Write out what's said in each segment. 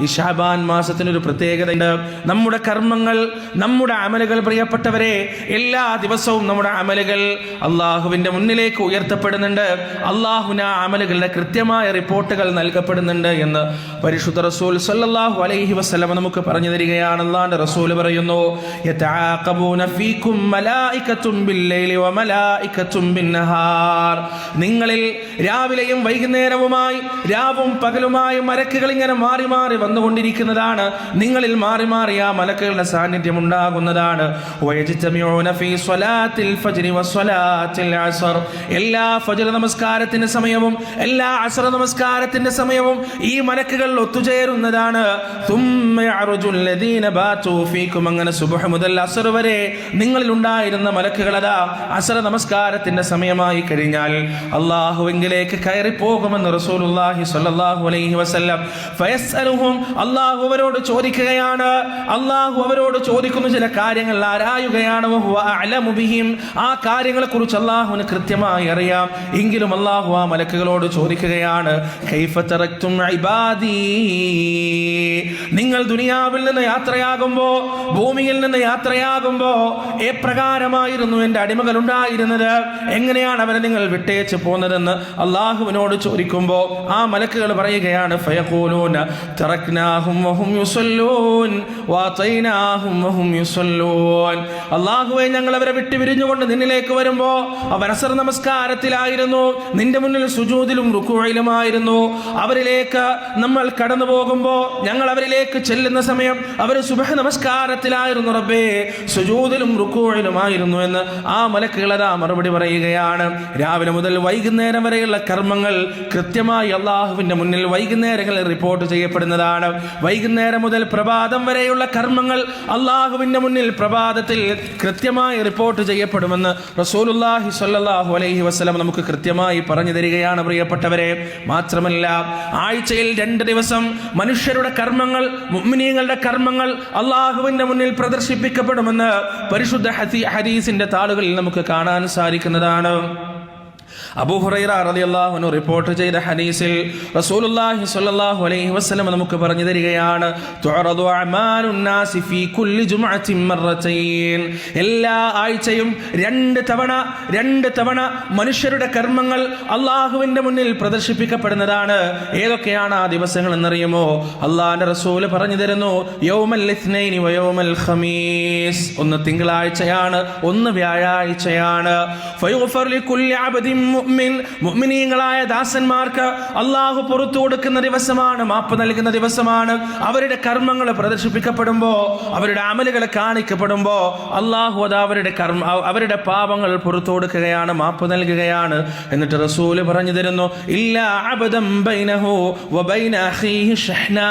ഈ ഷാബാൻ മാസത്തിനൊരു പ്രത്യേകതയുണ്ട്. നമ്മുടെ കർമ്മങ്ങൾ നമ്മുടെ അമലുകൾ പ്രിയപ്പെട്ടവരെ എല്ലാ ദിവസവും നമ്മുടെ അമലുകൾ അള്ളാഹുവിന്റെ മുന്നിലേക്ക് ഉയർത്തപ്പെടുന്നുണ്ട്. അള്ളാഹുന അമലുകളുടെ കൃത്യമായ റിപ്പോർട്ടുകൾ നൽകപ്പെടുന്നുണ്ട് എന്ന് പരിശുദ്ധ റസൂൽ സല്ലാഹു അലൈഹി വസ്ലമ നമുക്ക് പറഞ്ഞു തരികയാണ്. അള്ളാന്റെ റസൂൽ പറയുന്നു നിങ്ങളിൽ രാവിലെയും വൈകുന്നേരവുമായി രാവും പകലുമായി മരക്കുകൾ ഇങ്ങനെ മാറി മാറി മാറി വന്നുകൊണ്ടിരിക്കുന്നതാണ്. നിങ്ങളിൽ മാറി മാറി ആ മലക്കുകളുടെ സാന്നിധ്യം ഉണ്ടാകുന്നതാണ്. എല്ലാ ഫജർ നമസ്കാരത്തിന്റെ സമയവും എല്ലാ അസർ നമസ്കാരത്തിന്റെ സമയവും ഈ മലക്കുകൾ ഒത്തുചേരുന്നതാണ്. അങ്ങനെ സുബഹ മുതൽ അസർ വരെ നിങ്ങളിൽ ഉണ്ടായിരുന്ന മലക്കുകൾ അതാ അസർ നമസ്കാരത്തിന്റെ സമയമായി കഴിഞ്ഞാൽ അള്ളാഹുവിംഗിലേക്ക് കയറിപ്പോകുമെന്ന് റസൂലുല്ലാഹി സ്വല്ലല്ലാഹു അലൈഹി വസല്ലം. ഫയസ്അലുഹും അള്ളാഹു അവരോട് ചോദിക്കുകയാണ്. അള്ളാഹു അവരോട് ചോദിക്കുന്ന ചില കാര്യങ്ങൾ ആരായുകയാണ്? ബിഹിം. ആ കാര്യങ്ങളെ കുറിച്ച് അള്ളാഹുവിന് കൃത്യമായി അറിയാം. എങ്കിലും അള്ളാഹു ആ മലക്കുകളോട് ചോദിക്കുകയാണ് നിങ്ങൾ ദുനിയാവിൽ നിന്ന് യാത്രയാകുമ്പോ ഭൂമിയിൽ നിന്ന് യാത്രയാകുമ്പോ എപ്രകാരമായിരുന്നു എന്റെ അടിമകൾ ഉണ്ടായിരുന്നത്? എങ്ങനെയാണ് അവരെ നിങ്ങൾ വിട്ടേച്ച് പോന്നതെന്ന് അള്ളാഹുവിനോട് ചോദിക്കുമ്പോ ആ മലക്കുകൾ പറയുകയാണ് ഫയഖൂലൂന തറക്നാഹും വഹും യുസല്ലൂൻ വാതൈനാഹും വഹും യുസല്ലൂൻ. അള്ളാഹുവെ ഞങ്ങൾ അവരെ വിട്ടു വിരിഞ്ഞുകൊണ്ട് നിന്നിലേക്ക് വരുമ്പോൾ അവർ അസർ നമസ്കാരത്തിലായിരുന്നു നിന്റെ മുന്നിൽ സുജൂദിലും റുക്കുഴയിലുമായിരുന്നു അവരിലേക്ക് നമ്മൾ കടന്നു പോകുമ്പോൾ ഞങ്ങൾ അവരിലേക്ക് ചെല്ലുന്ന സമയം അവർ സുബഹ നമസ്കാരത്തിലായിരുന്നു റബ്ബേ സുജൂദിലും റുക്കുഴയിലുമായിരുന്നു എന്ന് ആ മലക്കുകളതാ മറുപടി പറയുകയാണ്. രാവിലെ മുതൽ വൈകുന്നേരം വരെയുള്ള കർമ്മങ്ങൾ കൃത്യമായി അള്ളാഹുവിന്റെ മുന്നിൽ വൈകുന്നേരങ്ങളിൽ റിപ്പോർട്ട് ചെയ്യപ്പെടുന്നതാണ് വൈകുന്നേരം മുതൽ പ്രഭാതം വരെയുള്ള കർമ്മങ്ങൾ അള്ളാഹുവിന്റെ മുന്നിൽ പ്രഭാതത്തിൽ കൃത്യമായി റിപ്പോർട്ട് ചെയ്യപ്പെടുമെന്ന് റസൂലുല്ലാഹി സ്വല്ലല്ലാഹു അലൈഹി വസ്ലം നമുക്ക് കൃത്യമായി പറഞ്ഞു തരികയാണ് പ്രിയപ്പെട്ടവരെ. മാത്രമല്ല ആഴ്ചയിൽ രണ്ട് ദിവസം മനുഷ്യരുടെ കർമ്മങ്ങൾ മുഅ്മിനീങ്ങളുടെ കർമ്മങ്ങൾ അള്ളാഹുവിന്റെ മുന്നിൽ പ്രദർശിപ്പിക്കപ്പെടുമെന്ന് പരിശുദ്ധ ഹദീ- ഹദീസിന്റെ താളുകളിൽ നമുക്ക് കാണാൻ സാധിക്കുന്നതാണ്. അബൂ ഹുറൈറ റളിയല്ലാഹു റിപ്പോർട്ട് ചെയ്ത ഹദീസിൽ റസൂലുള്ളാഹി സ്വല്ലല്ലാഹു അലൈഹി വസല്ലം നമുക്ക് പറഞ്ഞു തരികയാണ് അമാലുൻ ഫീ കുല്ലി ജുമുഅത്തിൻ മർറതൈൻ എല്ലാ ആഴ്ചയും രണ്ട് തവണ രണ്ട് തവണ മനുഷ്യരുടെ കർമ്മങ്ങൾ അള്ളാഹുവിന്റെ മുന്നിൽ പ്രദർശിപ്പിക്കപ്പെടുന്നതാണ്. ഏതൊക്കെയാണ് ആ ദിവസങ്ങൾ എന്നറിയുമോ? അള്ളാഹിന്റെ റസൂൽ പറഞ്ഞു തരുന്നു യൗമൽ ഇത്നൈനി വയൗമൽ ഖമീസ്. ഒന്ന് തിങ്കളാഴ്ചയാണ് ഒന്ന് വ്യാഴാഴ്ചയാണ്. ഫയുഗ്ഫർ ലികുല്ലി അബ്ദിൻ മുഅ്മിൻ മുഅ്മിനീങ്ങളായ ദാസന്മാർക്ക് അള്ളാഹു പുറത്തു കൊടുക്കുന്ന ദിവസമാണ് മാപ്പ് നൽകുന്ന ദിവസമാണ്. അവരുടെ കർമ്മങ്ങൾ പ്രദർശിപ്പിക്കപ്പെടുമ്പോൾ അവരുടെ അമലുകൾ കാണിക്കപ്പെടുമ്പോൾ അള്ളാഹു അത് അവരുടെ കർമ്മ അവരുടെ പാപങ്ങൾ പുറത്തു കൊടുക്കുകയാണ് മാപ്പ് നൽകുകയാണ്. എന്നിട്ട് റസൂൽ പറഞ്ഞു തരുന്നു ഇല്ല അബദം ബൈനഹു വബൈന അഖീഹി ഷഹ്നാ.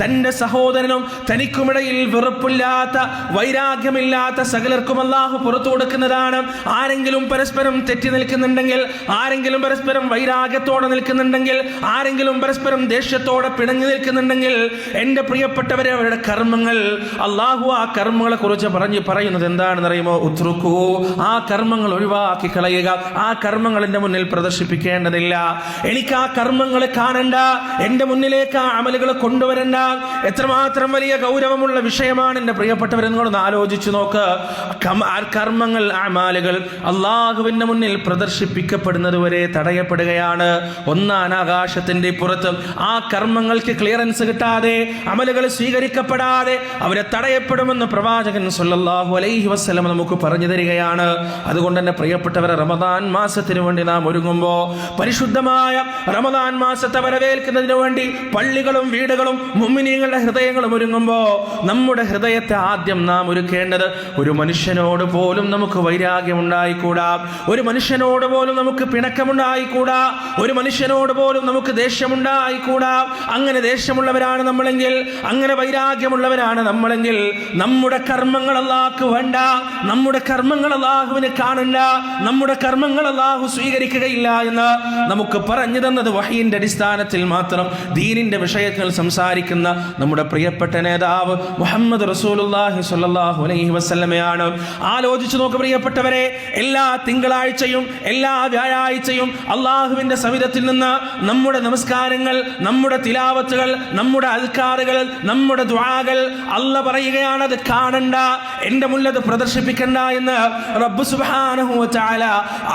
തന്റെ സഹോദരനും തനിക്കുമിടയിൽ വെറുപ്പില്ലാത്ത വൈരാഗ്യമില്ലാത്ത സകലർക്കും അള്ളാഹു പുറത്തു കൊടുക്കുന്നതാണ്. ആരെങ്കിലും പരസ്പരം തെറ്റി നിൽക്കുന്നുണ്ടെങ്കിൽ ആരെങ്കിലും പരസ്പരം വൈരാഗ്യത്തോടെ നിൽക്കുന്നുണ്ടെങ്കിൽ ആരെങ്കിലും പരസ്പരം ദേഷ്യത്തോടെ പിണങ്ങി നിൽക്കുന്നുണ്ടെങ്കിൽ എന്റെ പ്രിയപ്പെട്ടവരെ അവരുടെ കർമ്മങ്ങൾ അള്ളാഹു ആ കർമ്മങ്ങളെ കുറിച്ച് പറഞ്ഞ് പറയുന്നത് എന്താണെന്ന് അറിയുമോ ഉത്രുക്കൂ. ആ കർമ്മങ്ങൾ ഒഴിവാക്കി കളയുക. ആ കർമ്മങ്ങൾ എന്റെ മുന്നിൽ പ്രദർശിപ്പിക്കേണ്ടതില്ല. എനിക്ക് ആ കർമ്മങ്ങൾ കാണണ്ട. എന്റെ മുന്നിലേക്ക് ആ അമലുകൾ കൊണ്ടുവരണ്ട. എത്രമാത്രം വലിയ ഗൗരവമുള്ള വിഷയമാണ് എന്റെ പ്രിയപ്പെട്ടവരെന്നോട് ആലോചിച്ചു നോക്ക്. കർമ്മങ്ങൾ അമാലുകൾ അള്ളാഹുവിന്റെ മുന്നിൽ പ്രദർശിപ്പിക്കപ്പെടുന്നത് വരെ തടയപ്പെടുകയാണ്. ഒന്നാം ആകാശത്തിന്റെ പുറത്ത്. ആ കർമ്മങ്ങൾക്ക് ക്ലിയറൻസ് കിട്ടാതെ അമലുകൾ സ്വീകരിക്കപ്പെടാതെ അവരെ തടയപ്പെടുമെന്ന് പ്രവാചകൻ സല്ലല്ലാഹു അലൈഹി വസ്ലം നമുക്ക് പറഞ്ഞു തരികയാണ്. അതുകൊണ്ട് തന്നെ പ്രിയപ്പെട്ടവരെ റമദാൻ മാസത്തിന് വേണ്ടി നാം ഒരുങ്ങുമ്പോൾ പരിശുദ്ധമായ റമദാൻ മാസത്തെ വരവേൽക്കുന്നതിന് വേണ്ടി പള്ളികളും വീടുകളും മുമ്മിനീങ്ങളുടെ ഹൃദയങ്ങളും ഒരുങ്ങുമ്പോൾ നമ്മുടെ ഹൃദയത്തെ ആദ്യം നാം ഒരുക്കേണ്ടത് ഒരു മനുഷ്യനോട് പോലും നമുക്ക് വൈരാഗ്യം ഉണ്ടായിക്കൂടാ. ഒരു മനുഷ്യനോട് പോലും നമുക്ക് പിണക്കമുണ്ടായിക്കൂടാ. ഒരു മനുഷ്യനോട് പോലും നമുക്ക് ദേഷ്യമുണ്ടായിക്കൂടാ. അങ്ങനെ ദേഷ്യമുള്ളവരാണ് നമ്മളെങ്കിൽ അങ്ങനെ വൈരാഗ്യമുള്ളവരാണ് നമ്മളെങ്കിൽ. നമ്മുടെ കർമ്മങ്ങൾ അള്ളാഹ്ക്ക് വേണ്ട. നമ്മുടെ കർമ്മങ്ങൾ അള്ളാഹുവിന് കാണണ്ട. നമ്മുടെ കർമ്മങ്ങൾ അള്ളാഹു സ്വീകരിക്കുകയില്ല എന്ന് നമുക്ക് പറഞ്ഞു തന്നത് വഹീന്റെ അടിസ്ഥാനത്തിൽ മാത്രം ദീനിന്റെ വിഷയത്തിൽ സംസാരിക്കുന്ന നമ്മുടെ പ്രിയപ്പെട്ട നേതാവ് മുഹമ്മദ് സ്വല്ലല്ലാഹു അലൈഹി വസല്ലമയാണ്. ആലോചിച്ചു നോക്ക് പ്രിയപ്പെട്ടവരെ എല്ലാ എല്ലാ തിങ്കളാഴ്ചയും എല്ലാ വ്യാഴാഴ്ചയും അള്ളാഹുവിന്റെ സവിധത്തിൽ നിന്ന് നമ്മുടെ നമസ്കാരങ്ങൾ നമ്മുടെ തിലാവത്തുകൾ നമ്മുടെ അൽക്കാറുകൾ നമ്മുടെ ദ്വാകൾ അല്ല പറയുകയാണ് അത് കാണണ്ട എന്റെ മുല്ലത് പ്രദർശിപ്പിക്കണ്ട എന്ന് റബ്ബ് തആല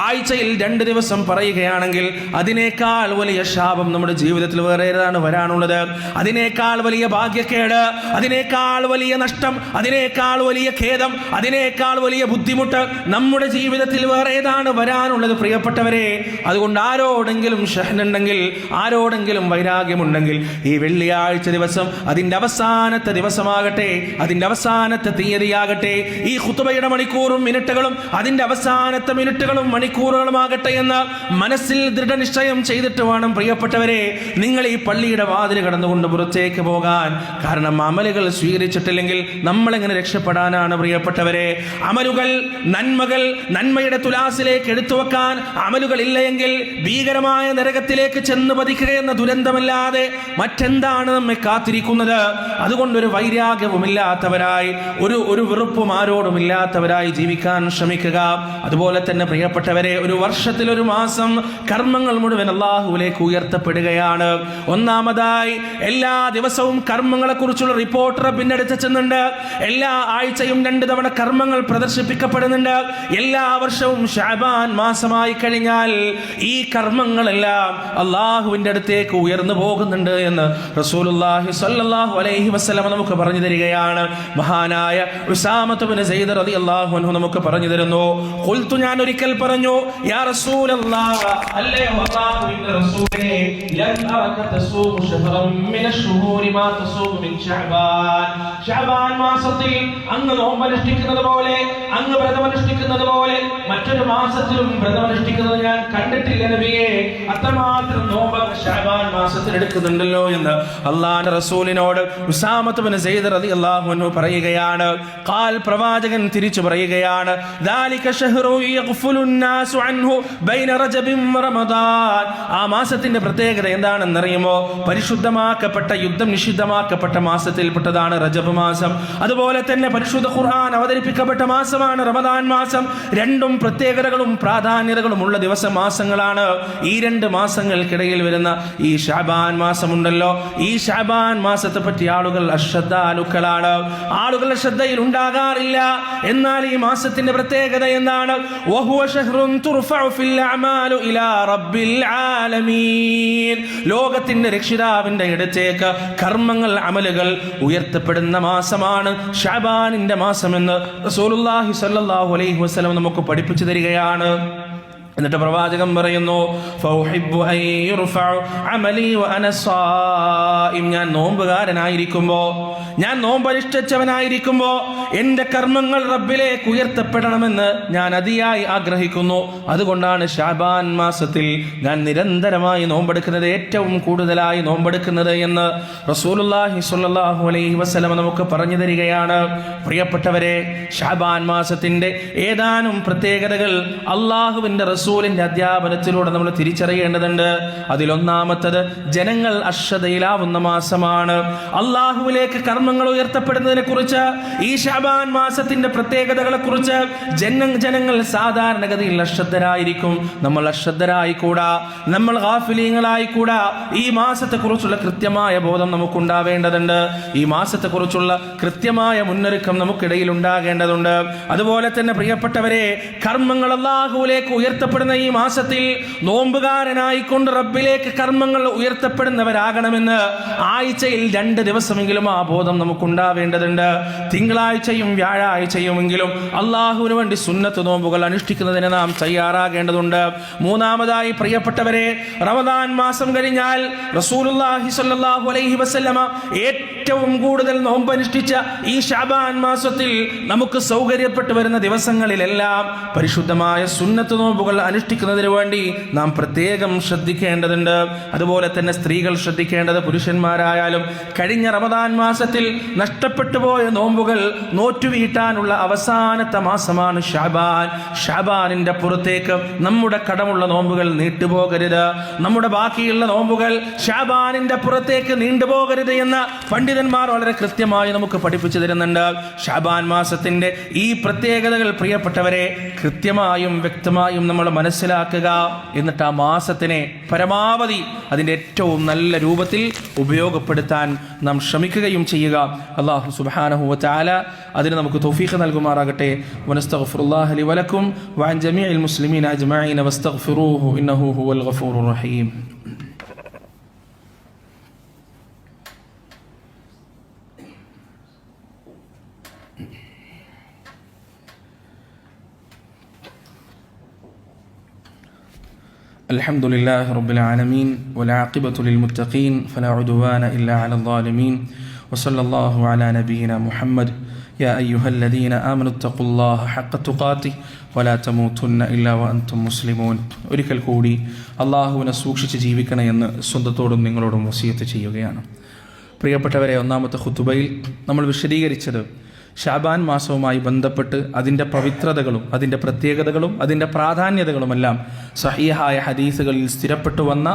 ആഴ്ചയിൽ രണ്ട് ദിവസം പറയുകയാണെങ്കിൽ അതിനേക്കാൾ വലിയ ശാപം നമ്മുടെ ജീവിതത്തിൽ വേറെ ഏതാണ് വരാനുള്ളത്. അതിനേക്കാൾ വലിയ ഭാഗ്യക്കേട് അതിനേക്കാൾ വലിയ നഷ്ടം അതിനേക്കാൾ വലിയ ഖേദം അതിനേക്കാൾ വലിയ ബുദ്ധിമുട്ട് നമ്മുടെ ജീവിതത്തിൽ വേറെ ഏതാണ് വരാനുള്ളത് പ്രിയപ്പെട്ടവരെ? അതുകൊണ്ട് ആരോടെങ്കിലും ഷഹനുണ്ടെങ്കിൽ ആരോടെങ്കിലും വൈരാഗ്യമുണ്ടെങ്കിൽ ഈ വെള്ളിയാഴ്ച ദിവസം അതിന്റെ അവസാനത്തെ ദിവസമാകട്ടെ അതിന്റെ അവസാനത്തെ തീയതിയാകട്ടെ ഈ കുത്തുബയുടെ മണിക്കൂറും മിനിറ്റുകളും അതിന്റെ അവസാനത്തെ മിനിറ്റുകളും മണിക്കൂറുകളുമാകട്ടെ എന്ന് മനസ്സിൽ ദൃഢനിശ്ചയം ചെയ്തിട്ട് വേണം പ്രിയപ്പെട്ടവരെ നിങ്ങൾ ഈ പള്ളിയുടെ വാതിൽ കടന്നുകൊണ്ട് പുറത്തേക്ക് പോകാൻ. കാരണം അമലുകൾ സ്വീകരിച്ചിട്ടില്ലെങ്കിൽ നമ്മളെങ്ങനെ രക്ഷപ്പെടാനാണ് പ്രിയപ്പെട്ടവരെ? അമലുകൾ നന്മകൾ നന്മയുടെ തുലാസിലേക്ക് എടുത്തു വെക്കാൻ അമലുകൾ ഇല്ലയെങ്കിൽ ഭീകരമായ നരകത്തിലേക്ക് ചെന്ന് പതിക്കുകയെന്ന ദുരന്തമല്ലാതെ മറ്റെന്താണ് നമ്മെ കാത്തിരിക്കുന്നത്? അതുകൊണ്ടൊരു വൈരാഗ്യവുമില്ലാത്തവരായി ഒരു ഒരു വെറുപ്പും ആരോടും ഇല്ലാത്തവരായി ജീവിക്കാൻ ശ്രമിക്കുക. അതുപോലെ തന്നെ പ്രിയപ്പെട്ടവരെ ഒരു വർഷത്തിൽ ഒരു മാസം കർമ്മങ്ങൾ മുഴുവൻ അള്ളാഹുവിലേക്ക് ഉയർത്തപ്പെടുകയാണ്. ഒന്നാമതായി എല്ലാ ദിവസവും കർമ്മങ്ങളെ കുറിച്ചുള്ള റിപ്പോർട്ട് പിന്നെടുത്ത് ചെന്നുണ്ട്. എല്ലാ ആഴ്ചയും രണ്ട് തവണ കർമ്മങ്ങൾ പ്രദർശിപ്പിക്കപ്പെടുന്നുണ്ട്. എല്ലാ വർഷവും ഷാബാൻ മാസമായി കഴിഞ്ഞാൽ ഈ കർമ്മങ്ങളെല്ലാം അള്ളാഹുവിന്റെ അടുത്തേക്ക് ഉയർന്നു പോകുന്നുണ്ട് എന്ന് റസൂലുള്ളാഹി സ്വല്ലല്ലാഹു അലൈഹി വസല്ലം നമുക്ക് പറഞ്ഞു തരികയാണ്. മഹാനായ ഉസാമത്തുബിന് സയ്യിദ് റളിയല്ലാഹു അൻഹു നമുക്ക് പറഞ്ഞു തരുന്നു. കൊൽത്തു ഞാൻ ഒരിക്കൽ പറഞ്ഞു യാ റസൂലല്ലാഹ് മാസത്തിൽ അങ്ങ് നോമ്പനുഷ്ഠിക്കുന്നത് പോലെ അങ്ങ് വ്രതമനുഷ്ഠിക്കുന്നത് പോലെ മറ്റൊരു മാസത്തിലും വ്രതമനുഷ്ഠിക്കുന്നത് ഞാൻ കണ്ടിട്ടില്ല നബിയെ. അത്രമാത്രം നോമ്പ് ഷഹബാൻ മാസത്തിൽ എടുക്കുന്നുണ്ടല്ലോ എന്ന് അള്ളാന്റെ റസൂലിനോട് ഉസാമത്ത് ബിൻ സെയ്ദ് റതി പറയുകയാണ്. കാൽ പ്രവാചകൻ തിരിച്ചു പറയുകയാണ്. ആ മാസത്തിന്റെ പ്രത്യേകത എന്താണെന്നറിയുമോ? പരിശുദ്ധമാക്കപ്പെട്ട യുദ്ധം നിഷിദ്ധമാക്കപ്പെട്ട മാസത്തിൽപ്പെട്ടതാണ് റജബ് മാസം. അതുപോലെ തന്നെ പരിശുദ്ധ ഖുർആൻ അവതരിപ്പിക്കപ്പെട്ട മാസമാണ് റമദാൻ മാസം. രണ്ട് പ്രത്യേകതകളും പ്രാധാന്യതകളും ഉള്ള ദിവസ മാസങ്ങളാണ് ഈ രണ്ട് മാസങ്ങൾക്കിടയിൽ വരുന്ന ഈ ഷാബാൻ മാസമുണ്ടല്ലോ. ഈ ഷാബാൻ മാസത്തെ പറ്റി ആളുകൾ അശ്രദ്ധാലുക്കളാണ്. ആളുകളുടെ ശ്രദ്ധയിൽ ഉണ്ടാകാറില്ല. എന്നാൽ ഈ മാസത്തിന്റെ പ്രത്യേകത എന്താണ്? ലോകത്തിന്റെ രക്ഷിതാവിന്റെ ഇടത്തേക്ക് കർമ്മങ്ങൾ അമലുകൾ ഉയർത്തപ്പെടുന്ന മാസമാണ് ഷാബാനിന്റെ മാസമെന്ന് സ്വല്ലല്ലാഹു അലൈഹി നമുക്ക് പഠിപ്പിച്ചു തരികയാണ്. എന്നിട്ട് പ്രവാചകൻ പറയുന്നു. ഞാൻ നോമ്പുകാരനായിരിക്കുമ്പോ ഞാൻ നോമ്പനുഷ്ഠിച്ചവനായിരിക്കുമ്പോ എന്റെ കർമ്മങ്ങൾ റബ്ബിലേക്ക് ഉയർത്തപ്പെടണമെന്ന് ഞാൻ അതിയായി ആഗ്രഹിക്കുന്നു അതുകൊണ്ടാണ് ഷാബാൻ മാസത്തിൽ ഞാൻ നിരന്തരമായി നോമ്പെടുക്കുന്നത് ഏറ്റവും കൂടുതലായി നോമ്പെടുക്കുന്നത് എന്ന് റസൂലുള്ളാഹി സ്വല്ലല്ലാഹു അലൈഹി വസല്ലം നമുക്ക് പറഞ്ഞു തരികയാണ് പ്രിയപ്പെട്ടവരെ ഷാബാൻ മാസത്തിന്റെ ഏതാനും പ്രത്യേകതകൾ അള്ളാഹുവിന്റെ റസൂലിന്റെ അധ്യാപനത്തിലൂടെ നമ്മൾ തിരിച്ചറിയേണ്ടതുണ്ട്. അതിലൊന്നാമത്തത് ജനങ്ങൾ അശ്രദ്ധയിലാവുന്ന മാസമാണ്. അള്ളാഹുവിലേക്ക് കർമ്മങ്ങൾ ഉയർത്തപ്പെടുന്നതിനെ കുറിച്ച് ഈ ഷാബാൻ മാസത്തിന്റെ പ്രത്യേകതകളെ കുറിച്ച് ജന ജനങ്ങൾ സാധാരണഗതിയിൽ അശ്രദ്ധരായിരിക്കും. നമ്മൾ അശ്രദ്ധരായിക്കൂടാ. നമ്മൾ ഗാഫിലീങ്ങളായിക്കൂടാ. ഈ മാസത്തെ കുറിച്ചുള്ള കൃത്യമായ ബോധം നമുക്കുണ്ടാവേണ്ടതുണ്ട്. ഈ മാസത്തെ കുറിച്ചുള്ള കൃത്യമായ മുന്നൊരുക്കം നമുക്കിടയിൽ ഉണ്ടാകേണ്ടതുണ്ട് അതുപോലെ തന്നെ പ്രിയപ്പെട്ടവരെ കർമ്മങ്ങൾ അള്ളാഹുവിലേക്ക് ഉയർത്തപ്പെടുന്ന ഈ മാസത്തിൽ നോമ്പുകാരനായിക്കൊണ്ട് റബ്ബിലേക്ക് കർമ്മങ്ങൾ ഉയർത്തപ്പെടുന്നവരാകണമെന്ന് ആഴ്ചയിൽ രണ്ട് ദിവസമെങ്കിലും ആ ബോധം നമുക്കുണ്ടാവേണ്ടതുണ്ട്. തിങ്കളാഴ്ചയും വ്യാഴാഴ്ചയുമെങ്കിലും അള്ളാഹുവിന് വേണ്ടി സുന്നത്ത് നോമ്പുകൾ അനുഷ്ഠിക്കുന്നതിന് നാം തയ്യാറാകേണ്ടതുണ്ട്. മൂന്നാമതായി പ്രിയപ്പെട്ടവരെ റമദാൻ മാസം കഴിഞ്ഞാൽ സ്വല്ലല്ലാഹു അലൈഹി വസല്ലമ ഏറ്റവും കൂടുതൽ നോമ്പ് അനുഷ്ഠിച്ച ഈ ഷാബാൻ മാസത്തിൽ നമുക്ക് സൗകര്യപ്പെട്ടു വരുന്ന ദിവസങ്ങളിലെല്ലാം പരിശുദ്ധമായ സുന്നത്ത് നോമ്പുകൾ അനുഷ്ഠിക്കുന്നതിന് വേണ്ടി നാം പ്രത്യേകം ശ്രദ്ധിക്കേണ്ടതുണ്ട്. അതുപോലെ തന്നെ സ്ത്രീകൾ ശ്രദ്ധിക്കേണ്ടത് പുരുഷന്മാരായാലും കഴിഞ്ഞ റമദാൻ മാസത്തിൽ നഷ്ടപ്പെട്ടു പോയ നോമ്പുകൾ നോറ്റുവീട്ടാനുള്ള അവസാനത്തെ മാസമാണ് ഷാബാൻ. ഷാബാനിന്റെ പുറത്തേക്ക് നമ്മുടെ കടമുള്ള നോമ്പുകൾ നീട്ടുപോകരുത്. നമ്മുടെ ബാക്കിയുള്ള നോമ്പുകൾ ഷാബാനിന്റെ പുറത്തേക്ക് നീണ്ടുപോകരുത് എന്ന് പണ്ഡിതന്മാർ വളരെ കൃത്യമായി നമുക്ക് പഠിപ്പിച്ചു തരുന്നുണ്ട്. ഷാബാൻ മാസത്തിന്റെ ഈ പ്രത്യേകതകൾ പ്രിയപ്പെട്ടവരെ കൃത്യമായും വ്യക്തമായും നമ്മൾ മനസ്സിലാക്കുക എന്നിട്ട് ആ മാസത്തിനെ പരമാവധി അതിന്റെ ഏറ്റവും നല്ല രൂപത്തിൽ ഉപയോഗപ്പെടുത്താൻ നാം ശ്രമിക്കുകയും ചെയ്യുക. അള്ളാഹു സുബാനഹു അതിന് നമുക്ക് തൗഫീഖ് നൽകുമാറാകട്ടെ. വനസ്തഗ്ഫിറുല്ലാഹി ലി വലക്കും വഅൻ ജമീഇൽ മുസ്ലിമീൻ അജ്മഈന വസ്തഗ്ഫിറൂഹു ഇന്നഹു ഹുവൽ ഗഫൂർ റഹീം. الحمد لله رب العالمين والعاقبة للمتقين فلا عدوان إلا على الظالمين وصلى الله على نبينا محمد يا أيها الذين آمنوا اتقوا الله حق تقاته ولا تموتن إلا وأنتم مسلمون ഒരിക്കൽ കൂടി അള്ളാഹുവിനെ സൂക്ഷിച്ച് ജീവിക്കണമെന്ന് സ്വന്തത്തോടും നിങ്ങളോടും വസീയത്ത് ചെയ്യുകയാണ് പ്രിയപ്പെട്ടവരെ ഒന്നാമത്തെ ഖുത്തുബയിൽ നമ്മൾ വിശദീകരിച്ചത് ഷാബാൻ മാസവുമായി ബന്ധപ്പെട്ട് അതിന്റെ പവിത്രതകളും അതിന്റെ പ്രത്യേകതകളും അതിന്റെ പ്രാധാന്യതകളുമെല്ലാം സഹിഹായ ഹദീസുകളിൽ സ്ഥിരപ്പെട്ടു വന്ന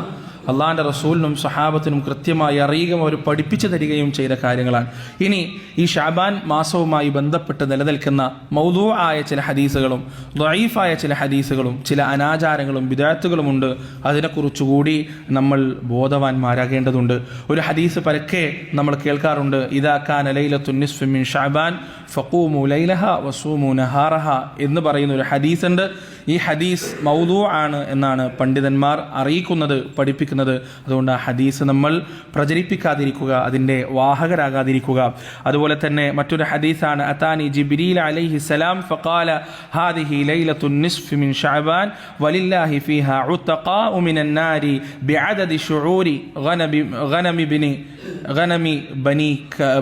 അള്ളാഹിന്റെ റസൂലിനും സഹാബത്തിനും കൃത്യമായി അറിയുകയും അവർ പഠിപ്പിച്ചു തരികയും ചെയ്ത കാര്യങ്ങളാണ്. ഇനി ഈ ഷാബാൻ മാസവുമായി ബന്ധപ്പെട്ട് നിലനിൽക്കുന്ന മൗദൂ ആയ ചില ഹദീസുകളും ദ്വൈഫായ ചില ഹദീസുകളും ചില അനാചാരങ്ങളും വിദാത്തുകളുമുണ്ട് അതിനെക്കുറിച്ചുകൂടി നമ്മൾ ബോധവാന്മാരാകേണ്ടതുണ്ട്. ഒരു ഹദീസ് പരക്കെ നമ്മൾ കേൾക്കാറുണ്ട്. ഇതാക്കാൻ ലൈലത്തുന്നിസ്ഫിമിൻ ഷാബാൻ ഫക്കൂമു ലൈലഹ വസൂമു നഹാറഹ എന്ന് പറയുന്ന ഒരു ഹദീസുണ്ട്. ഈ ഹദീസ് മൗദു ആണ് എന്നാണ് പണ്ഡിതന്മാർ അറിയിക്കുന്നത് പഠിപ്പിക്കുന്നത്. അതുകൊണ്ട് ആ ഹദീസ് നമ്മൾ പ്രചരിപ്പിക്കാതിരിക്കുക അതിന്റെ വാഹകരാകാതിരിക്കുക. അതുപോലെ തന്നെ മറ്റൊരു ഹദീസാണ് അതാനി ജിബിരിൽ അലൈഹി സലാം ഫഖാല ഹാദിഹി ലൈലത്തുൻ നിസ്ഫ് മിൻ ഷഅബാൻ വലില്ലാഹി ഫീഹ ഉത്തഖാഉ മിനൻ നാരി ബിഅദദി ശുഊരി ഗനബി ഗനമി ബിനി ഗനമി ബനി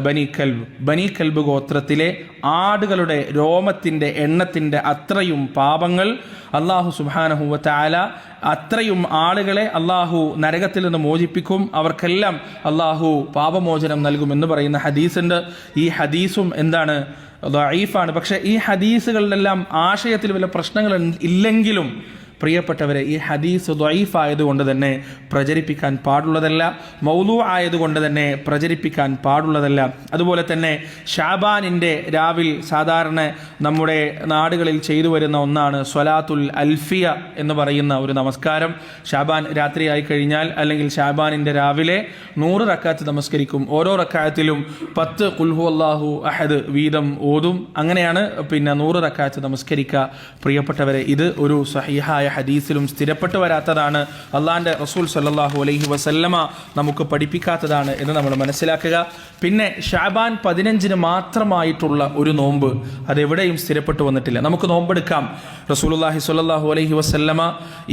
ബനി കൽബ് ബനി കൽബ് ഗോത്രത്തിലെ ആടുകളുടെ രോമത്തിന്റെ എണ്ണത്തിന്റെ അത്രയും പാപങ്ങൾ അള്ളാഹു സുബാനഹുവ താല അത്രയും ആളുകളെ അള്ളാഹു നരകത്തിൽ നിന്ന് മോചിപ്പിക്കും. അവർക്കെല്ലാം അള്ളാഹു പാപമോചനം നൽകും എന്ന് പറയുന്ന ഹദീസുണ്ട്. ഈ ഹദീസും എന്താണ്? ഐഫാണ് പക്ഷേ ഈ ഹദീസുകളിലെല്ലാം ആശയത്തിൽ വല്ല പ്രശ്നങ്ങൾ ഇല്ലെങ്കിലും പ്രിയപ്പെട്ടവരെ ഈ ഹദീസ് ദ്വൈഫ് ആയതുകൊണ്ട് തന്നെ പ്രചരിപ്പിക്കാൻ പാടുള്ളതല്ല മൗലു ആയതുകൊണ്ട് തന്നെ പ്രചരിപ്പിക്കാൻ പാടുള്ളതല്ല. അതുപോലെ തന്നെ ഷാബാനിന്റെ രാവിൽ സാധാരണ നമ്മുടെ നാടുകളിൽ ചെയ്തു വരുന്ന ഒന്നാണ് സ്വലാത്തുൽ അൽഫിയ എന്ന് പറയുന്ന ഒരു നമസ്കാരം. ഷാബാൻ രാത്രിയായി കഴിഞ്ഞാൽ അല്ലെങ്കിൽ ഷാബാനിന്റെ രാവിലെ നൂറ് റക്കാത്ത് നമസ്കരിക്കും. ഓരോ റക്കായത്തിലും പത്ത് കുൽഹു അള്ളാഹു അഹദ് വീതം ഓതും. അങ്ങനെയാണ് പിന്നെ നൂറ് റക്കാത്ത് നമസ്കരിക്കുക. പ്രിയപ്പെട്ടവരെ ഇത് ഒരു സഹിഹായ ഹദീസിലും സ്ഥിരപ്പെട്ടു വരാത്തതാണ്. അള്ളാഹാന്റെ റസൂൽ സല്ലാഹു അലൈഹി വസല്ലമ നമുക്ക് പഠിപ്പിക്കാത്തതാണ് എന്ന് നമ്മൾ മനസ്സിലാക്കുക. പിന്നെ ഷാബാൻ പതിനഞ്ചിന് മാത്രമായിട്ടുള്ള ഒരു നോമ്പ് അതെവിടെയും സ്ഥിരപ്പെട്ടു വന്നിട്ടില്ല. നമുക്ക് നോമ്പെടുക്കാം. റസൂലുള്ളാഹി സ്വല്ലല്ലാഹു അലൈഹി വസല്ലമ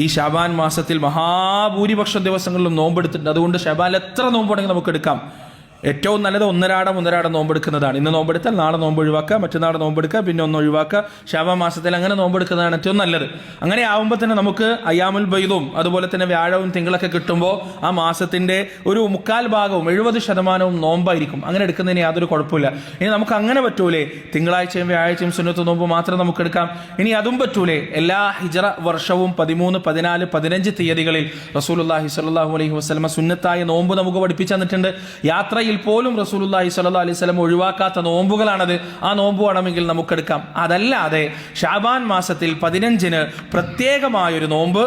ഈ ഷാബാൻ മാസത്തിൽ മഹാഭൂരിപക്ഷം ദിവസങ്ങളിലും നോമ്പെടുത്തിട്ടുണ്ട്. അതുകൊണ്ട് ഷാബാൻ എത്ര നോമ്പുണ്ടെങ്കിൽ നമുക്ക് എടുക്കാം. ഏറ്റവും നല്ലത് ഒന്നരാടം ഒന്നരാടം നോമ്പെടുക്കുന്നതാണ്. ഇന്ന് നോമ്പെടുത്താൽ നാളെ നോമ്പ് ഒഴിവാക്കുക മറ്റന്നാൾ നോമ്പെടുക്കുക പിന്നെ ഒന്ന് ഒഴിവാക്കുക. ശവമാസത്തിൽ മാസത്തിൽ അങ്ങനെ നോമ്പെടുക്കുന്നതാണ് ഏറ്റവും നല്ലത്. അങ്ങനെ ആവുമ്പോൾ തന്നെ നമുക്ക് അയ്യാമുൽ ബൈദും അതുപോലെ തന്നെ വ്യാഴവും തിങ്കളൊക്കെ കിട്ടുമ്പോൾ ആ മാസത്തിന്റെ ഒരു മുക്കാൽ ഭാഗവും എഴുപത് ശതമാനവും നോമ്പായിരിക്കും. അങ്ങനെ എടുക്കുന്നതിന് യാതൊരു കുഴപ്പമില്ല. ഇനി നമുക്ക് അങ്ങനെ പറ്റൂലേ? തിങ്കളാഴ്ചയും വ്യാഴാഴ്ചയും സുന്നത്ത് നോമ്പ് മാത്രം നമുക്ക് എടുക്കാം. ഇനി അതും പറ്റൂലേ? എല്ലാ ഹിജറ വർഷവും പതിമൂന്ന് പതിനാല് പതിനഞ്ച് തീയതികളിൽ റസൂൽ റസൂലുള്ളാഹി സ്വല്ലല്ലാഹു അലൈഹി വസ്ലമ സുന്നത്തായ നോമ്പ് നമുക്ക് പഠിപ്പിച്ചു തന്നിട്ടുണ്ട്. യാത്രയിൽ പോലും റസൂലുള്ളാഹി സ്വല്ലല്ലാഹു അലൈഹി വസല്ലം ഒഴിവാക്കാത്ത നോമ്പുകളാണത്. ആ നോമ്പ് വേണമെങ്കിൽ നമുക്കെടുക്കാം. അതല്ലാതെ ഷാബാൻ മാസത്തിൽ പതിനഞ്ചിന് പ്രത്യേകമായൊരു നോമ്പ്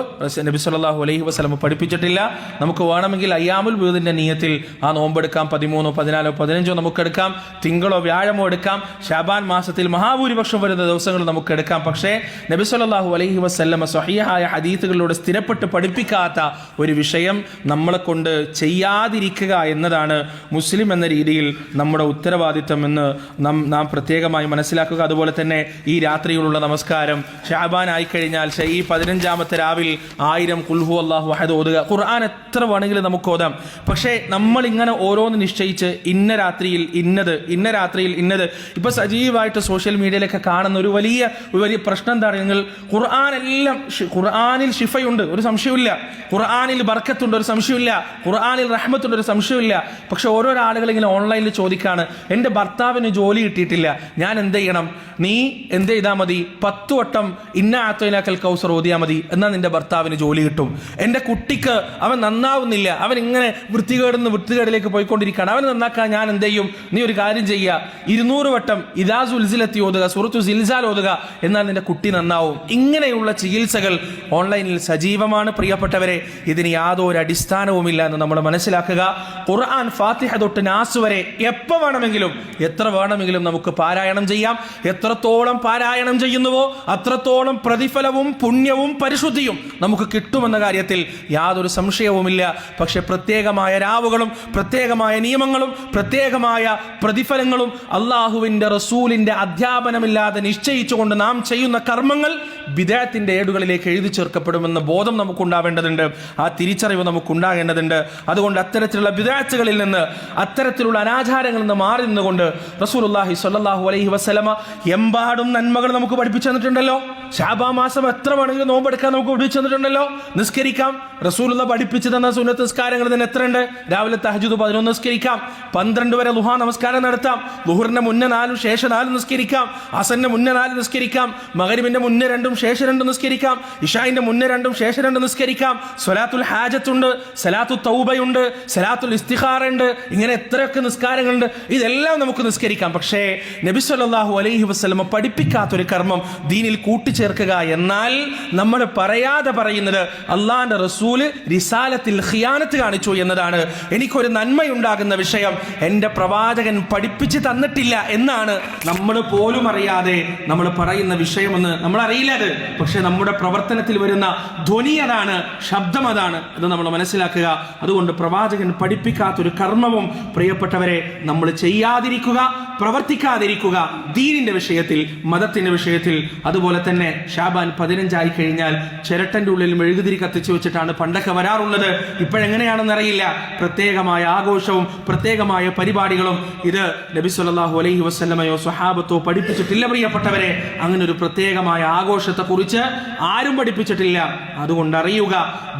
നബി സല്ലാഹു അലൈഹി വസല്ലം പഠിപ്പിച്ചിട്ടില്ല. നമുക്ക് വേണമെങ്കിൽ അയ്യാമുൽ വീതിന്റെ നീയത്തിൽ ആ നോമ്പെടുക്കാം. പതിമൂന്നോ പതിനാലോ പതിനഞ്ചോ നമുക്കെടുക്കാം. തിങ്കളോ വ്യാഴമോ എടുക്കാം. ഷാബാൻ മാസത്തിൽ മഹാഭൂരിപക്ഷം വരുന്ന ദിവസങ്ങൾ നമുക്കെടുക്കാം. പക്ഷേ നബി സല്ലാഹു അലൈഹി വസ്ലമ സ്വഹീഹായ ഹദീത്തുകളിലൂടെ സ്ഥിരപ്പെട്ട് പഠിപ്പിക്കാത്ത ഒരു വിഷയം നമ്മളെ കൊണ്ട് ചെയ്യാതിരിക്കുക എന്നതാണ് മുസ്ലിം മുസ്ലിം എന്ന രീതിയിൽ നമ്മുടെ ഉത്തരവാദിത്തം എന്ന് നാം നാം പ്രത്യേകമായി മനസ്സിലാക്കുക. അതുപോലെ തന്നെ ഈ രാത്രിയിലുള്ള നമസ്കാരം ഷാബാൻ ആയിക്കഴിഞ്ഞാൽ ഈ പതിനഞ്ചാമത്തെ രാവിൽ ആയിരം കുൽഹു അള്ളാഹു വഹദ് ഓതുക. ഖുർആൻ എത്ര വേണമെങ്കിലും നമുക്ക് ഓതാം. പക്ഷേ നമ്മൾ ഇങ്ങനെ ഓരോന്ന് നിശ്ചയിച്ച് ഇന്ന രാത്രിയിൽ ഇന്നത് ഇന്ന രാത്രിയിൽ ഇന്നത്. ഇപ്പൊ സജീവമായിട്ട് സോഷ്യൽ മീഡിയയിലൊക്കെ കാണുന്ന ഒരു വലിയ ഒരു വലിയ പ്രശ്നം എന്താണ്? നിങ്ങൾ ഖുർആൻ എല്ലാം ഖുർആാനിൽ ഷിഫയുണ്ട് ഒരു സംശയമില്ല ഖുർആനിൽ ബർക്കത്തുണ്ട് ഒരു സംശയമില്ല ഖുർആനിൽ റഹ്മത്തുണ്ട് ഒരു സംശയമില്ല പക്ഷെ ഓരോരോ ആളുകൾ ഇങ്ങനെ ഓൺലൈനിൽ ചോദിക്കുകയാണ് എന്റെ ഭർത്താവിന് ജോലി കിട്ടിയിട്ടില്ല ഞാൻ എന്ത് ചെയ്യണം? നീ എന്ത് ചെയ്താൽ മതി? പത്ത് വട്ടം ഇന്ന ആത്തോയിനാക്കൽ കൗസർ ഓതിയാൽ മതി എന്നാൽ നിന്റെ ഭർത്താവിന് ജോലി കിട്ടും. എന്റെ കുട്ടിക്ക് അവൻ നന്നാവുന്നില്ല അവൻ ഇങ്ങനെ വൃത്തികേടുന്ന് വൃത്തികേടിലേക്ക് പോയിക്കൊണ്ടിരിക്കുകയാണ്. അവൻ നന്നാക്കാൻ ഞാൻ എന്ത് ചെയ്യും? നീ ഒരു കാര്യം ചെയ്യുക ഇരുന്നൂറ് വട്ടം ഇതാ സുൽസിലെത്തി ഓതുക സുഹൃത്തു സിൽസാൽ ഓതുക എന്നാൽ നിന്റെ കുട്ടി നന്നാവും. ഇങ്ങനെയുള്ള ചികിത്സകൾ ഓൺലൈനിൽ സജീവമാണ് പ്രിയപ്പെട്ടവരെ. ഇതിന് യാതൊരു അടിസ്ഥാനവുമില്ല എന്ന് നമ്മൾ മനസ്സിലാക്കുക. ഖുർആൻ ഫാത്തിഹ തൊട്ട് നാസ് വരെ എപ്പോൾ വേണമെങ്കിലും എത്ര വേണമെങ്കിലും നമുക്ക് പാരായണം ചെയ്യാം. എത്രത്തോളം പാരായണം ചെയ്യുന്നുവോ അത്രത്തോളം പ്രതിഫലവും പുണ്യവും പരിശുദ്ധിയും നമുക്ക് കിട്ടുമെന്ന കാര്യത്തിൽ യാതൊരു സംശയവുമില്ല. പക്ഷെ പ്രത്യേകമായ രാവുകളും പ്രത്യേകമായ നിയമങ്ങളും പ്രത്യേകമായ പ്രതിഫലങ്ങളും അള്ളാഹുവിന്റെ റസൂലിന്റെ അധ്യാപനമില്ലാതെ നിശ്ചയിച്ചുകൊണ്ട് നാം ചെയ്യുന്ന കർമ്മങ്ങൾ വിദേഹത്തിന്റെ ഏടുകളിലേക്ക് എഴുതി ചേർക്കപ്പെടുമെന്ന ബോധം നമുക്കുണ്ടാവേണ്ടതുണ്ട്. ആ തിരിച്ചറിവ് നമുക്കുണ്ടാകേണ്ടതുണ്ട്. അതുകൊണ്ട് അത്തരത്തിലുള്ള വിദേഹത്തുകളിൽ നിന്ന് അത്തരത്തിലുള്ള അനാചാരങ്ങളിൽ നിന്ന് മാറി നിന്നുകൊണ്ട് റസൂലുള്ളാഹി സ്വല്ലല്ലാഹു അലൈഹി വസ്ലമ എമ്പാടും നന്മകൾ നമുക്ക് പഠിപ്പിച്ചു തന്നിട്ടുണ്ടല്ലോ. ഷാബാ മാസം എത്ര വേണമെങ്കിലും നോമ്പെടുക്കാൻ നമുക്ക് പഠിപ്പിച്ചു തന്നിട്ടുണ്ടല്ലോ. നിസ്കരിക്കാം. റസൂലുള്ള പഠിപ്പിച്ചു തന്ന സുന്നത്ത് നിസ്കാരങ്ങൾ തന്നെ എത്ര ഉണ്ട് രാവിലെ തഹജുദ് പതിനൊന്ന് നിസ്കരിക്കാം. പന്ത്രണ്ട് വരെ ലുഹാ നമസ്കാരം നടത്താം. ലുഹറിന്റെ മുന്നേ നാലും ശേഷം നാലും നിസ്കരിക്കാം. അസന്റെ മുന്നേ നാല് നിസ്കരിക്കാം. മകരിബിന്റെ മുന്നേ രണ്ടും ശേഷം രണ്ടും നിസ്കരിക്കാം. ഇഷായിന്റെ മുന്നേ രണ്ടും ശേഷം രണ്ടും നിസ്കരിക്കാം. സ്വലാത്തുൽ ഹാജത്തുണ്ട്. സലാത്തു തൗബയുണ്ട്. സലാത്തുൽ ഇസ്തിഖാറ ഉണ്ട് ഇങ്ങനെ എത്രയൊക്കെ നിസ്കാരങ്ങളുണ്ട് ഇതെല്ലാം നമുക്ക് നിസ്കരിക്കാം. പക്ഷേ നബി സല്ലല്ലാഹു അലൈഹി വസ്ലമ പഠിപ്പിക്കാത്തൊരു കർമ്മം ദീനിൽ കൂട്ടിച്ചേർക്കുക എന്നാൽ നമ്മൾ പറയാതെ പറയുന്നത് അള്ളാന്റെ റസൂൽ റിസാലത്തിൽ ഹിയാനത്ത് കാണിച്ചു എന്നതാണ്. എനിക്കൊരു നന്മയുണ്ടാകുന്ന വിഷയം എന്റെ പ്രവാചകൻ പഠിപ്പിച്ച് തന്നിട്ടില്ല എന്നാണ് നമ്മൾ പോലും അറിയാതെ നമ്മൾ പറയുന്ന വിഷയമെന്ന് നമ്മൾ അറിയില്ല അത്. പക്ഷെ നമ്മുടെ പ്രവർത്തനത്തിൽ വരുന്ന ധ്വനി അതാണ് ശബ്ദം അതാണ് എന്ന് നമ്മൾ മനസ്സിലാക്കുക. അതുകൊണ്ട് പ്രവാചകൻ പഠിപ്പിക്കാത്തൊരു കർമ്മവും പ്രിയപ്പെട്ടവരെ നമ്മൾ ചെയ്യാതിരിക്കുക പ്രവർത്തിക്കാതിരിക്കുക ദീനിന്റെ വിഷയത്തിൽ മതത്തിന്റെ വിഷയത്തിൽ. അതുപോലെ തന്നെ ഷാബാൻ പതിനഞ്ചായി കഴിഞ്ഞാൽ ചിരട്ടന്റെ ഉള്ളിൽ മെഴുകുതിരി കത്തിച്ചു വെച്ചിട്ടാണ് പണ്ടൊക്കെ വരാറുള്ളത്. ഇപ്പോഴെങ്ങനെയാണെന്ന് അറിയില്ല. പ്രത്യേകമായ ആഘോഷവും പ്രത്യേകമായ പരിപാടികളും ഇത് നബി സല്ലാഹു അലൈഹി വസ്ലമയോ സ്വഹാബത്തോ പഠിപ്പിച്ചിട്ടില്ല പ്രിയപ്പെട്ടവരെ. അങ്ങനെ ഒരു പ്രത്യേകമായ ആഘോഷത്തെ കുറിച്ച് ആരും പഠിപ്പിച്ചിട്ടില്ല. അതുകൊണ്ട് അറിയുക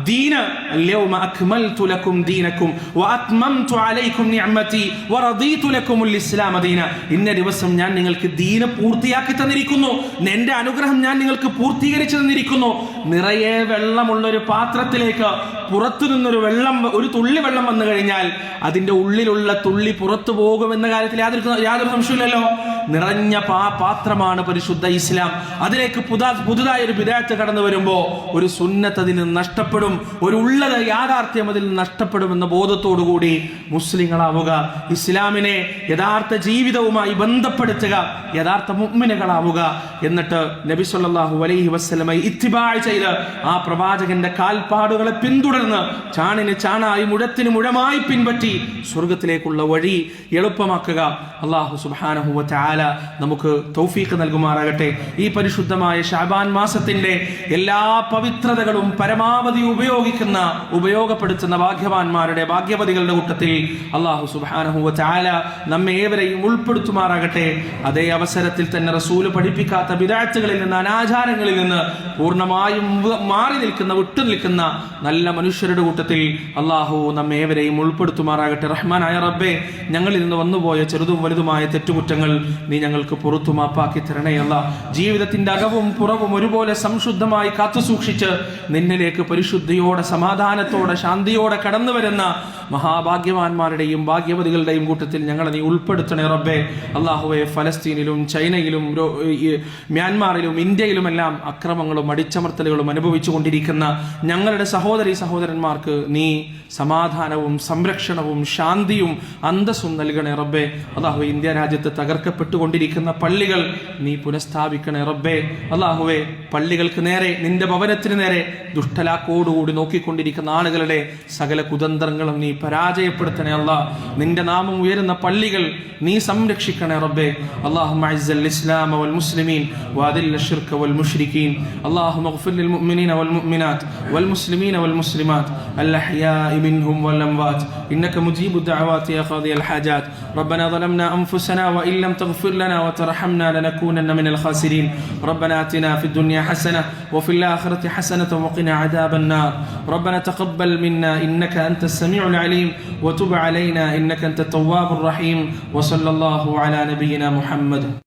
ദീന് അക്മൽതു ലക്കും ദീനക്കും വഅത്മംതു അലൈക്കും നിഅമതി വറദീതു ലക്കുമുൽ ഇസ്ലാം അദീന ഇന്ന ദിവസം ഞാൻ നിങ്ങൾക്ക് ദീന പൂർത്തിയാക്കി തന്നിരിക്കുന്നു. എന്റെ അനുഗ്രഹം ഞാൻ നിങ്ങൾക്ക് പൂർത്തീകരിച്ചു തന്നിരിക്കുന്നു. നിറയെ വെള്ളമുള്ള ഒരു പാത്രത്തിലേക്ക് പുറത്തു നിന്നൊരു വെള്ളം ഒരു തുള്ളി വെള്ളം വന്നു കഴിഞ്ഞാൽ അതിന്റെ ഉള്ളിലുള്ള തുള്ളി പുറത്തു പോകുമെന്ന കാര്യത്തിൽ യാതൊരു യാതൊരു സംശയമില്ലല്ലോ നിറഞ്ഞ പാ പാത്രമാണ് പരിശുദ്ധ ഇസ്ലാം. അതിലേക്ക് പുതാ പുതുതായി ഒരു വിദായത്ത് കടന്നു വരുമ്പോൾ ഒരു സുന്നത്ത് അതിൽ നിന്ന് നഷ്ടപ്പെടും. ഒരു ഉള്ളത് യാഥാർത്ഥ്യം അതിൽ നിന്ന് നഷ്ടപ്പെടുമെന്ന ബോധത്തോടു കൂടി മുസ്ലിങ്ങളാവുക. ഇസ്ലാമിനെ യഥാർത്ഥ ജീവിതവുമായി ബന്ധപ്പെടുത്തുക. യഥാർത്ഥ മുഗ്മിനുകളാവുക എന്നിട്ട് നബി സല്ലാഹു അലൈഹി വസ്ലമായി ഇത്തിബായ് ചെയ്ത് ആ പ്രവാചകന്റെ കാൽപ്പാടുകളെ പിന്തുടർന്ന് ചാണിന് ചാണായി മുഴത്തിന് മുഴമായി പിൻപറ്റി സ്വർഗത്തിലേക്കുള്ള വഴി എളുപ്പമാക്കുക. അള്ളാഹു സുബ്ഹാനഹു വ തആല നമുക്ക് തൗഫീഖ് നൽകുമാറാകട്ടെ. ഈ പരിശുദ്ധമായ ഷാബാൻ മാസത്തിന്റെ എല്ലാ പവിത്രതകളും പരമാവധി ഉപയോഗിക്കുന്ന ഉപയോഗപ്പെടുത്തുന്ന ഭാഗ്യവാന്മാരുടെ ഭാഗ്യവതികളുടെ കൂട്ടത്തിൽ അള്ളാഹു സുബ്ഹാനഹു വ തആല നമ്മെ ഏവരെയും ഉൾപ്പെടുത്തുമാറാകട്ടെ. അതേ അവസരത്തിൽ തന്നെ റസൂൽ പഠിപ്പിക്കാത്ത വിദാഴ്ചകളിൽ നിന്ന് അനാചാരങ്ങളിൽ നിന്ന് പൂർണമായും മാറി നിൽക്കുന്ന വിട്ടു നിൽക്കുന്ന നല്ല മനുഷ്യരുടെ കൂട്ടത്തിൽ അള്ളാഹു നമ്മെ ഏവരെയും ഉൾപ്പെടുത്തുമാറാകട്ടെ. റഹ്മാനായ റബ്ബെ ഞങ്ങളിൽ നിന്ന് വന്നുപോയ ചെറുതും വലുതുമായ തെറ്റുകുറ്റങ്ങൾ നീ ഞങ്ങൾക്ക് പുറത്തു മാപ്പാക്കി തരണയല്ല. ജീവിതത്തിന്റെ അകവും പുറവും ഒരുപോലെ സംശുദ്ധമായി കാത്തു സൂക്ഷിച്ച് നിന്നിലേക്ക് പരിശുദ്ധിയോടെ സമാധാനത്തോടെ ശാന്തിയോടെ കടന്നു വരുന്ന മഹാഭാഗ്യവാന്മാരുടെയും ഭാഗ്യവതികളുടെയും കൂട്ടത്തിൽ ഞങ്ങളെ നീ ഉൾപ്പെടുത്തണേ റബ്ബെ. അള്ളാഹുവെ ഫലസ്തീനിലും ചൈനയിലും മ്യാൻമാറിലും ഇന്ത്യയിലുമെല്ലാം അക്രമങ്ങളും അടിച്ചമർത്തലുകളും അനുഭവിച്ചു കൊണ്ടിരിക്കുന്ന ഞങ്ങളുടെ സഹോദരി സഹോദരന്മാർക്ക് നീ സമാധാനവും സംരക്ഷണവും ശാന്തിയും അന്തസ്സും നൽകണേ റബ്ബെ. അള്ളാഹു ഇന്ത്യ രാജ്യത്ത് തകർക്കപ്പെട്ടുകൊണ്ടിരിക്കുന്ന പള്ളികൾ നീ പുനഃസ്ഥാപിക്കണേ റബ്ബെ അള്ളാഹുവെ അള്ളാഹുവെ പള്ളികൾക്ക് നേരെ നിന്റെ ഭവനത്തിന് നേരെ ദുഷ്ടലാക്കോടുകൂടി നോക്കിക്കൊണ്ടിരിക്കുന്ന ആളുകളുടെ സകല കുതന്ത്രങ്ങളും നീ പരാജയപ്പെടുത്തണേ അല്ലാ നിന്റെ നാമം ഉയരുന്ന പള്ളികൾ നീ സംരക്ഷിക്കണേ റബ്ബേ اللهم اعز الاسلام والمسلمين واذل الشرك والمشركين اللهم اغفر للمؤمنين والمؤمنات والمسلمين والمسلمات الاحياء منهم والاموات انك مجيب الدعوات يا قاضي الحاجات ربنا ظلمنا انفسنا وان لم تغفر لنا وترحمنا لنكونن من الخاسرين ربنا اتنا في الدنيا حسنه وفي الاخره حسنه وقنا عذاب النار ربنا تقبل منا انك انت السميع العليم وتب علينا انك انت التواب الرحيم وصلى الله على نبينا محمد